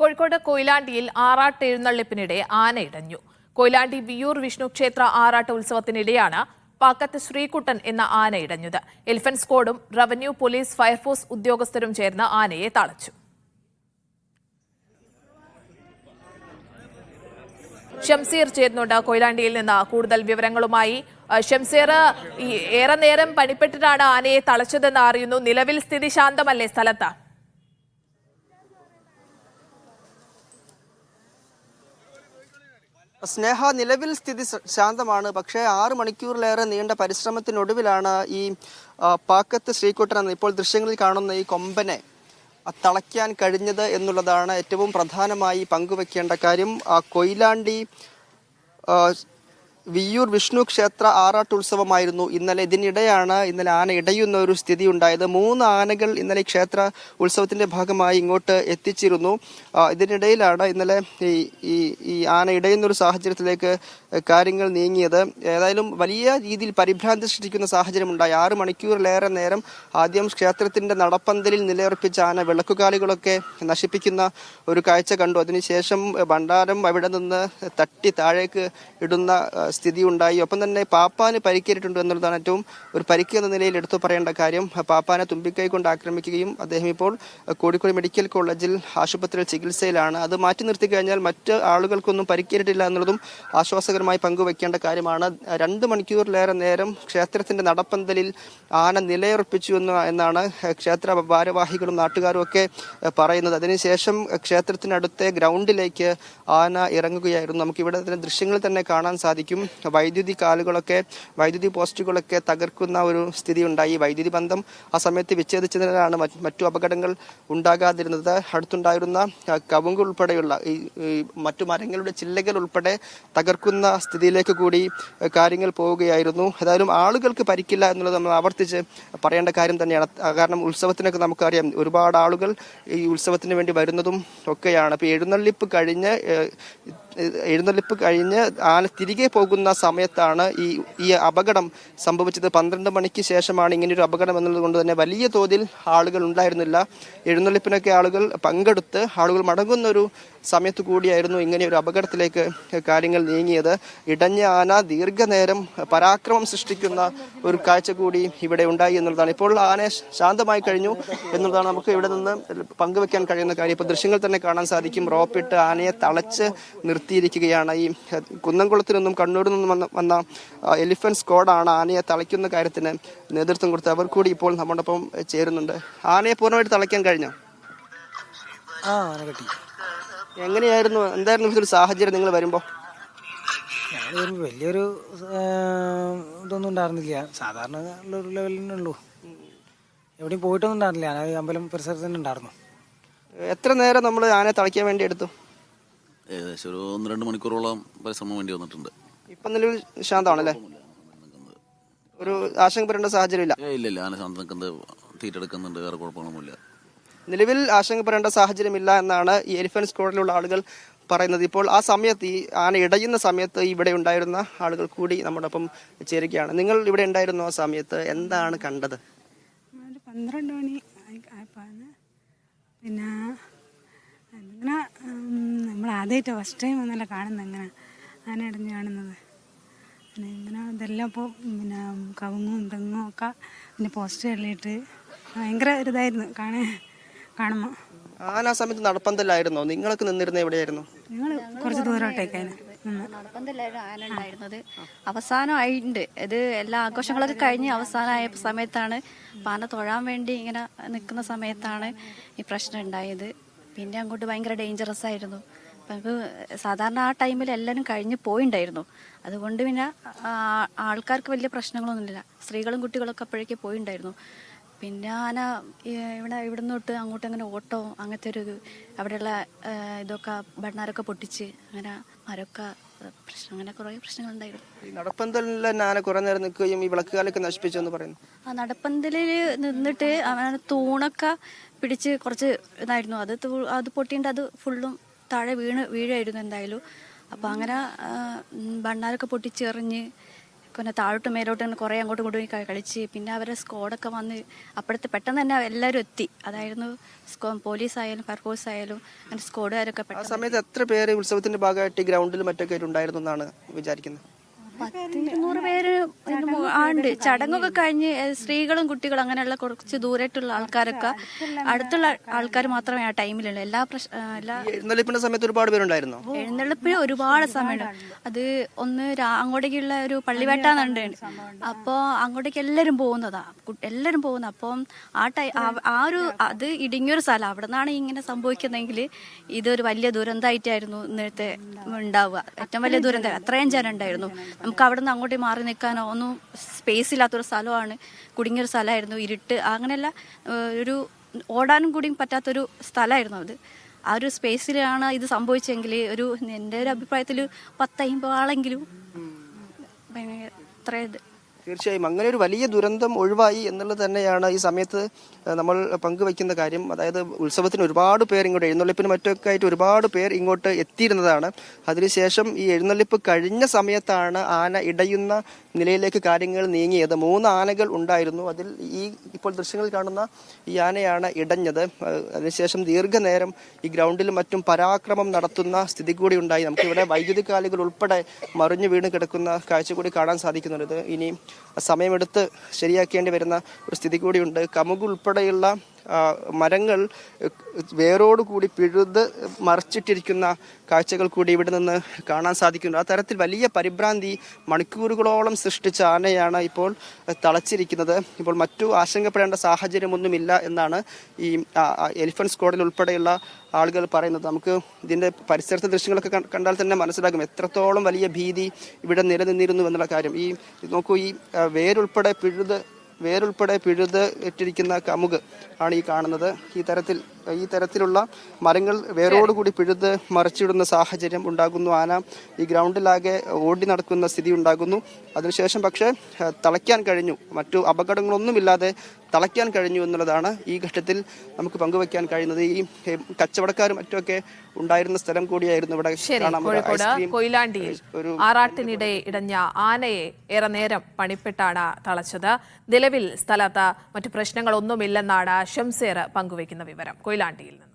കോഴിക്കോട് കൊയിലാണ്ടിയിൽ ആറാട്ട് എഴുന്നള്ളിപ്പിനിടെ ആനയിടഞ്ഞു കൊയിലാണ്ടി വിയൂർ വിഷ്ണു ക്ഷേത്ര ആറാട്ട് ഉത്സവത്തിനിടെയാണ് പാക്കത്ത് ശ്രീകുട്ടൻ എന്ന ആന ഇടഞ്ഞത്. എലിഫന്റ് സ്ക്വാഡും റവന്യൂ പോലീസ് ഫയർഫോഴ്സ് ഉദ്യോഗസ്ഥരും ചേർന്ന് ആനയെ തളച്ചു. ഷംസീർ ചേരുന്നുണ്ട്. കൊയിലാണ്ടിയിൽ നിന്ന് കൂടുതൽ വിവരങ്ങളുമായി ഷംസീർ ഏറെ നേരം പണിപ്പെട്ടിട്ടാണ് ആനയെ തളച്ചതെന്ന് അറിയുന്നു. നിലവിൽ സ്ഥിതി ശാന്തമല്ലേ സ്ഥലത്ത്? സ്നേഹ നിലവിൽ സ്ഥിതി ശാന്തമാണ്. പക്ഷേ ആറ് മണിക്കൂറിലേറെ നീണ്ട പരിശ്രമത്തിനൊടുവിലാണ് ഈ പാക്കത്ത് ശ്രീകുട്ടൻ ഇപ്പോൾ ദൃശ്യങ്ങളിൽ കാണുന്ന ഈ കൊമ്പനെ തളയ്ക്കാൻ കഴിഞ്ഞത് എന്നുള്ളതാണ് ഏറ്റവും പ്രധാനമായി പങ്കുവെക്കേണ്ട കാര്യം. ആ, കൊയിലാണ്ടി വിയ്യൂർ വിഷ്ണു ക്ഷേത്ര ആറാട്ട് ഉത്സവമായിരുന്നു ഇന്നലെ ഇതിനിടെയാണ് ഇന്നലെ ആന ഇടയുന്ന ഒരു സ്ഥിതി ഉണ്ടായത്. മൂന്ന് ആനകൾ ഇന്നലെ ക്ഷേത്ര ഉത്സവത്തിന്റെ ഭാഗമായി ഇങ്ങോട്ട് എത്തിച്ചിരുന്നു. ഇതിനിടയിലാണ് ഇന്നലെ ഈ ഈ ആന ഇടയുന്ന ഒരു സാഹചര്യത്തിലേക്ക് കാര്യങ്ങൾ നീങ്ങിയത്. ഏതായാലും വലിയ രീതിയിൽ പരിഭ്രാന്തി സൃഷ്ടിക്കുന്ന സാഹചര്യം ഉണ്ടായി ആറ് മണിക്കൂറിലേറെ നേരം ആദ്യം ക്ഷേത്രത്തിന്റെ നടപ്പന്തലിൽ നിലയുറപ്പിച്ച ആന വിളക്കുകാലുകളൊക്കെ നശിപ്പിക്കുന്ന ഒരു കാഴ്ച കണ്ടു. അതിനുശേഷം ഭണ്ഡാരം അവിടെ നിന്ന് തട്ടി താഴേക്ക് ഇടുന്ന സ്ഥിതി ഉണ്ടായി ഒപ്പം തന്നെ പാപ്പാന് പരിക്കേറ്റിട്ടുണ്ട് എന്നുള്ളതാണ് ഏറ്റവും ഒരു പരിക്ക് എന്ന നിലയിൽ എടുത്തു പറയേണ്ട കാര്യം. പാപ്പാനെ തുമ്പിക്കൈ കൊണ്ട് ആക്രമിക്കുകയും അദ്ദേഹം ഇപ്പോൾ കോഴിക്കോട് മെഡിക്കൽ കോളേജിൽ ആശുപത്രിയിൽ ചികിത്സയിലാണ്. അത് മാറ്റി നിർത്തി കഴിഞ്ഞാൽ മറ്റ് ആളുകൾക്കൊന്നും പരിക്കേറ്റിട്ടില്ല എന്നുള്ളതും ആശ്വാസകരമായി പങ്കുവെക്കേണ്ട കാര്യമാണ്. രണ്ട് മണിക്കൂറിലേറെ നേരം ക്ഷേത്രത്തിന്റെ നടപ്പന്തലിൽ ആന നിലയുറപ്പിച്ചു എന്ന് എന്നാണ് ക്ഷേത്ര ഭാരവാഹികളും നാട്ടുകാരും ഒക്കെ പറയുന്നത്. അതിനുശേഷം ക്ഷേത്രത്തിനടുത്തെ ഗ്രൗണ്ടിലേക്ക് ആന ഇറങ്ങുകയായിരുന്നു. നമുക്ക് ഇവിടെ തന്നെ ദൃശ്യങ്ങൾ തന്നെ കാണാൻ സാധിക്കും. വൈദ്യുതി കാലുകളൊക്കെ വൈദ്യുതി പോസ്റ്റുകളൊക്കെ തകർക്കുന്ന ഒരു സ്ഥിതി ഉണ്ടായി വൈദ്യുതി ബന്ധം ആ സമയത്ത് വിച്ഛേദിച്ചതിനാലാണ് മറ്റു അപകടങ്ങൾ ഉണ്ടാകാതിരുന്നത്. അടുത്തുണ്ടായിരുന്ന ആ, കവുങ്ങ് ഉൾപ്പെടെയുള്ള ഈ മറ്റു മരങ്ങളുടെ ചില്ലകൾ ഉൾപ്പെടെ തകർക്കുന്ന സ്ഥിതിയിലേക്ക് കൂടി കാര്യങ്ങൾ പോവുകയായിരുന്നു. ഏതായാലും ആളുകൾക്ക് പരിക്കില്ല എന്നുള്ളത് നമ്മൾ ആവർത്തിച്ച് പറയേണ്ട കാര്യം തന്നെയാണ്. കാരണം ഉത്സവത്തിനൊക്കെ നമുക്കറിയാം ഒരുപാട് ആളുകൾ ഈ ഉത്സവത്തിന് വേണ്ടി വരുന്നതും ഒക്കെയാണ്. അപ്പോൾ എഴുന്നള്ളിപ്പ് കഴിഞ്ഞ് എഴുന്നള്ളിപ്പ് കഴിഞ്ഞ് ആന തിരികെ പോകുന്ന സമയത്താണ് ഈ ഈ അപകടം സംഭവിച്ചത്. പന്ത്രണ്ട് മണിക്ക് ശേഷമാണ് ഇങ്ങനെയൊരു അപകടം എന്നുള്ളത് കൊണ്ട് തന്നെ വലിയ തോതിൽ ആളുകൾ ഉണ്ടായിരുന്നില്ല. എഴുന്നള്ളിപ്പിനൊക്കെ ആളുകൾ പങ്കെടുത്ത് ആളുകൾ മടങ്ങുന്ന ഒരു സമയത്ത് കൂടിയായിരുന്നു ഇങ്ങനെ ഒരു അപകടത്തിലേക്ക് കാര്യങ്ങൾ നീങ്ങിയത്. ഇടഞ്ഞ ആന ദീർഘനേരം പരാക്രമം സൃഷ്ടിക്കുന്ന ഒരു കാഴ്ച കൂടി ഇവിടെ ഉണ്ടായി എന്നുള്ളതാണ്. ഇപ്പോൾ ആന ശാന്തമായി കഴിഞ്ഞു എന്നുള്ളതാണ് നമുക്ക് ഇവിടെ നിന്ന് പങ്കുവെക്കാൻ കഴിയുന്ന കാര്യം. ഇപ്പോൾ ദൃശ്യങ്ങൾ തന്നെ കാണാൻ സാധിക്കും. റോപ്പിട്ട് ആനയെ തളച്ച് നിർത്തിയിരിക്കുകയാണ്. ഈ കുന്നംകുളത്തിൽ നിന്നും കണ്ണൂരിൽ നിന്നും വന്ന വന്ന എലിഫന്റ് സ്ക്വാഡാണ് ആനയെ തളയ്ക്കുന്ന കാര്യത്തിന് നേതൃത്വം കൊടുത്ത് അവർ കൂടി ഇപ്പോൾ നമ്മുടെ ഒപ്പം ചേരുന്നുണ്ട്. ആനയെ പൂർണമായിട്ട് തളയ്ക്കാൻ കഴിഞ്ഞോ? ആ ആന കെട്ടി. എങ്ങനെയായിരുന്നു എന്തായിരുന്നു ഇതൊരു സാഹചര്യം നിങ്ങൾ വരുമ്പോൾ? വലിയൊരു ഇതൊന്നും ഉണ്ടായിരുന്നില്ല. സാധാരണ ലെവലിനുള്ളൂ ഒരു ലെവലിൽ ഉള്ളൂ. എവിടെയും പോയിട്ടൊന്നും ഉണ്ടായിരുന്നില്ല. അമ്പലം പരിസരത്ത് തന്നെ ഉണ്ടായിരുന്നു. എത്ര നേരം നമ്മൾ ആനയെ തളയ്ക്കാൻ വേണ്ടി എടുത്തു? ഏകദേശം ഒരു ഒന്ന് രണ്ട് മണിക്കൂറോളം പരിശ്രമം വേണ്ടി വന്നിട്ടുണ്ട്. ഇപ്പം നിലവിൽ ശാന്തമാണല്ലേ ഒരു ആശങ്കപ്പെടേണ്ട സാഹചര്യമില്ല? ഏ ഇല്ല ഇല്ല ആന ശാന്തം നിൽക്കുന്നത് തീറ്റെടുക്കുന്നുണ്ട് വേറെ കുഴപ്പമൊന്നുമില്ല നിലവിൽ ആശങ്കപ്പെടേണ്ട സാഹചര്യമില്ല എന്നാണ് ഈ എലിഫന്റ് സ്ക്വാഡിലുള്ള ആളുകൾ പറയുന്നത്. ഇപ്പോൾ ആ സമയത്ത് ഈ ആന ഇടയുന്ന സമയത്ത് ഇവിടെ ഉണ്ടായിരുന്ന ആളുകൾ കൂടി നമ്മുടെ ഒപ്പം ചേരുകയാണ്. നിങ്ങൾ ഇവിടെ ഉണ്ടായിരുന്നു ആ സമയത്ത്? എന്താണ് കണ്ടത്? പന്ത്രണ്ട് മണി ആയി- ആയപ്പോഴാണ്. പിന്നെ ഇങ്ങനെ നമ്മൾ ആദ്യമായിട്ട് ഫസ്റ്റ് ടൈം ഒന്നല്ല കാണുന്നത് ഇങ്ങനെ ആന ഇടഞ്ഞ് കാണുന്നത്. പിന്നെ ഇങ്ങനെ ഇതെല്ലാം ഇപ്പോൾ പിന്നെ കവുങ്ങും തെങ്ങും ഒക്കെ പിന്നെ പോസ്റ്റ് തള്ളിയിട്ട് ഭയങ്കര ഒരിതായിരുന്നു കാണാൻ കാണുമ്പോൾ ആന ആ സമയത്ത് നടപ്പന്തലായിരുന്നോ? നിങ്ങൾക്ക് നിന്നിരുന്ന എവിടെയായിരുന്നു? ഞങ്ങൾ കുറച്ച് ദൂരോട്ടേക്കാണ് നിന്ന്. നടപ്പന്തലായിരുന്നു ആന ഉണ്ടായിരുന്നത്. അവസാനമായിട്ടുണ്ട് ഇത് എല്ലാ ആഘോഷങ്ങളൊക്കെ കഴിഞ്ഞ് അവസാനമായ സമയത്താണ് പാന തൊഴാൻ വേണ്ടി ഇങ്ങനെ നിൽക്കുന്ന സമയത്താണ് ഈ പ്രശ്നം ഉണ്ടായത്. പിന്നെ അങ്ങോട്ട് ഭയങ്കര ഡേഞ്ചറസ് ആയിരുന്നു. നമുക്ക് സാധാരണ ആ ടൈമിൽ എല്ലാവരും കഴിഞ്ഞ് പോയിണ്ടായിരുന്നു. അതുകൊണ്ട് പിന്നെ ആൾക്കാർക്ക് വലിയ പ്രശ്നങ്ങളൊന്നുമില്ല. സ്ത്രീകളും കുട്ടികളൊക്കെ അപ്പോഴേക്ക് പോയിണ്ടായിരുന്നു. പിന്നെ ആന ഇവിടെ ഇവിടെ തൊട്ട് അങ്ങോട്ട് അങ്ങനെ ഓട്ടോ അങ്ങനത്തെ ഒരു അവിടെയുള്ള ഇതൊക്കെ ഭണ്ണാരൊക്കെ പൊട്ടിച്ച് അങ്ങനെ മരമൊക്കെ പ്രശ്നം അങ്ങനെ കുറേ പ്രശ്നങ്ങളുണ്ടായിരുന്നു. ഈ നടപ്പന്തലിൽ തന്നെ ആന കുറെ നേരം നിൽക്കുകയും ഈ വിളക്കുകാലൊക്കെ നശിപ്പിച്ചു എന്ന് പറയുന്നു. ആ നടപ്പന്തലിൽ നിന്നിട്ട് അവൻ തൂണൊക്കെ പിടിച്ച് കുറച്ച് ഇതായിരുന്നു. അത് അത് പൊട്ടിയിട്ട് അത് ഫുള്ളും താഴെ വീണ് വീഴായിരുന്നു എന്തായാലും. അപ്പോൾ അങ്ങനെ ഭണ്ണാരൊക്കെ പൊട്ടിച്ചെറിഞ്ഞ് പിന്നെ താഴോട്ട് മേലോട്ട് തന്നെ കുറേ അങ്ങോട്ടും ഇങ്ങോട്ടും കളിച്ച്. പിന്നെ അവരെ സ്ക്വാഡൊക്കെ വന്ന് അപ്പോഴത്തെ പെട്ടെന്ന് തന്നെ എല്ലാവരും എത്തി. അതായിരുന്നു സ്കോ പോലീസ് ആയാലും ഫയർഫോഴ്സ് ആയാലും അങ്ങനെ സ്ക്വാഡുകാരൊക്കെ ആ സമയത്ത് എത്ര പേര് ഉത്സവത്തിന്റെ ഭാഗമായിട്ട് ഗ്രൗണ്ടിൽ മറ്റൊക്കെ ഉണ്ടായിരുന്നു എന്നാണ് വിചാരിക്കുന്നത്? ഇരുന്നൂറ് പേര് ആണ്ട്. ചടങ്ങൊക്കെ കഴിഞ്ഞ് സ്ത്രീകളും കുട്ടികളും അങ്ങനെയുള്ള കുറച്ച് ദൂരമായിട്ടുള്ള ആൾക്കാരൊക്കെ അടുത്തുള്ള ആൾക്കാർ മാത്രമേ ആ ടൈമിലുള്ളൂ. എല്ലാ എല്ലാ എഴുന്നള്ളിപ്പിന്റെ സമയത്ത് ഒരുപാട് പേരുണ്ടായിരുന്നു? എഴുന്നള്ളിപ്പിന് ഒരുപാട് സമയമുണ്ട്. അത് ഒന്ന് അങ്ങോട്ടേക്കുള്ള ഒരു പള്ളിവേട്ടാന്നുണ്ട്. അപ്പോൾ അങ്ങോട്ടേക്ക് എല്ലാവരും പോകുന്നതാ. എല്ലാരും എല്ലാവരും പോകുന്ന അപ്പം ആ ടൈ ആ- ആ ഒരു അത് ഇടുങ്ങിയൊരു സ്ഥലം. അവിടെ നിന്നാണ് ഇങ്ങനെ സംഭവിക്കുന്നതെങ്കിൽ ഇതൊരു വലിയ ദുരന്തമായിട്ടായിരുന്നു ഇന്നത്തെ ഉണ്ടാവുക. ഏറ്റവും വലിയ ദുരന്തം. അത്രയും ജനം ഉണ്ടായിരുന്നു. നമുക്ക് അവിടെ നിന്ന് അങ്ങോട്ട് മാറി നിൽക്കാനോ ഒന്നും സ്പേസ് ഇല്ലാത്തൊരു സ്ഥലമാണ്. കുടുങ്ങിയൊരു സ്ഥലമായിരുന്നു ഇരുട്ട്. അങ്ങനെയല്ല ഒരു ഓടാനും കൂടിയും പറ്റാത്തൊരു സ്ഥലമായിരുന്നു അത്. ആ ഒരു സ്പേസിലാണ് ഇത് സംഭവിച്ചെങ്കിൽ ഒരു എന്റെ ഒരു അഭിപ്രായത്തിൽ പത്തയ്യുമ്പോൾ ആളെങ്കിലും ഭയങ്കര ഇത്ര ഇത്. തീർച്ചയായും അങ്ങനെ ഒരു വലിയ ദുരന്തം ഒഴിവായി എന്നുള്ളത് തന്നെയാണ് ഈ സമയത്ത് നമ്മൾ പങ്കുവയ്ക്കുന്ന കാര്യം. അതായത് ഉത്സവത്തിന് ഒരുപാട് പേർ ഇങ്ങോട്ട് എഴുന്നള്ളിപ്പിന് മറ്റൊക്കെ ആയിട്ട് ഒരുപാട് പേർ ഇങ്ങോട്ട് എത്തിയിരുന്നതാണ്. അതിനുശേഷം ഈ എഴുന്നള്ളിപ്പ് കഴിഞ്ഞ സമയത്താണ് ആന ഇടയുന്ന നിലയിലേക്ക് കാര്യങ്ങൾ നീങ്ങിയത്. മൂന്ന് ആനകൾ ഉണ്ടായിരുന്നു. അതിൽ ഈ ഇപ്പോൾ ദൃശ്യങ്ങളിൽ കാണുന്ന ഈ ആനയാണ് ഇടഞ്ഞത്. അതിനുശേഷം ദീർഘനേരം ഈ ഗ്രൗണ്ടിലും മറ്റും പരാക്രമം നടത്തുന്ന സ്ഥിതി കൂടി ഉണ്ടായി. നമുക്കിവിടെ വൈദ്യുതി കാലുകൾ ഉൾപ്പെടെ മറിഞ്ഞു വീണ് കിടക്കുന്ന കാഴ്ച കൂടി കാണാൻ സാധിക്കുന്നുണ്ട്. ഇനി സമയമെടുത്ത് ശരിയാക്കേണ്ടി വരുന്ന ഒരു സ്ഥിതി കൂടിയുണ്ട്. കമുക് ഉൾപ്പെടെയുള്ള മരങ്ങൾ വേരോട് കൂടി പിഴുത് മറച്ചിട്ടിരിക്കുന്ന കാഴ്ചകൾ കൂടി ഇവിടെ നിന്ന് കാണാൻ സാധിക്കുന്നു. ആ തരത്തിൽ വലിയ പരിഭ്രാന്തി മണിക്കൂറുകളോളം സൃഷ്ടിച്ച ആനയാണ് ഇപ്പോൾ തളച്ചിരിക്കുന്നത്. ഇപ്പോൾ മറ്റു ആശങ്കപ്പെടേണ്ട സാഹചര്യമൊന്നുമില്ല എന്നാണ് ഈ എലിഫന്റ് സ്ക്വാഡിൽ ഉൾപ്പെടെയുള്ള ആളുകൾ പറയുന്നത്. നമുക്ക് ഇതിന്റെ പരിസരത്തെ ദൃശ്യങ്ങളൊക്കെ കണ്ടാൽ തന്നെ മനസ്സിലാകും എത്രത്തോളം വലിയ ഭീതി ഇവിടെ നിലനിന്നിരുന്നു എന്നുള്ള കാര്യം. ഈ നോക്കൂ ഈ വേരുൾപ്പെടെ പിഴുത് വേരുൾപ്പെടെ പിഴുത് ഇട്ടിരിക്കുന്ന കമുക് ആണ് ഈ കാണുന്നത്. ഈ തരത്തിൽ ഈ തരത്തിലുള്ള മരങ്ങൾ വേരോടുകൂടി പിഴുത് മറിച്ചിടുന്ന സാഹചര്യം ഉണ്ടാകുന്നു. ആന ഈ ഗ്രൗണ്ടിലാകെ ഓടി നടക്കുന്ന സ്ഥിതി ഉണ്ടാകുന്നു. അതിനുശേഷം പക്ഷേ തളയ്ക്കാൻ കഴിഞ്ഞു. മറ്റു അപകടങ്ങളൊന്നുമില്ലാതെ തളയ്ക്കാൻ കഴിഞ്ഞു എന്നുള്ളതാണ് ഈ ഘട്ടത്തിൽ നമുക്ക് പങ്കുവെക്കാൻ കഴിയുന്നത്. ഈ കച്ചവടക്കാരും മറ്റുമൊക്കെ ഉണ്ടായിരുന്ന സ്ഥലം കൂടിയായിരുന്നു ഇവിടെ കൊയിലാണ്ടിയിൽ ആറാട്ടിനിടെ ഇടഞ്ഞ ആനയെ ഏറെ നേരം പണിപ്പെട്ടാണ് തളച്ചത്. നിലവിൽ സ്ഥലത്ത് മറ്റു പ്രശ്നങ്ങളൊന്നുമില്ലെന്നാണ് ഷംസേർ പങ്കുവയ്ക്കുന്ന വിവരം. കൊയിലാണ്ടിയിൽ നിന്ന്.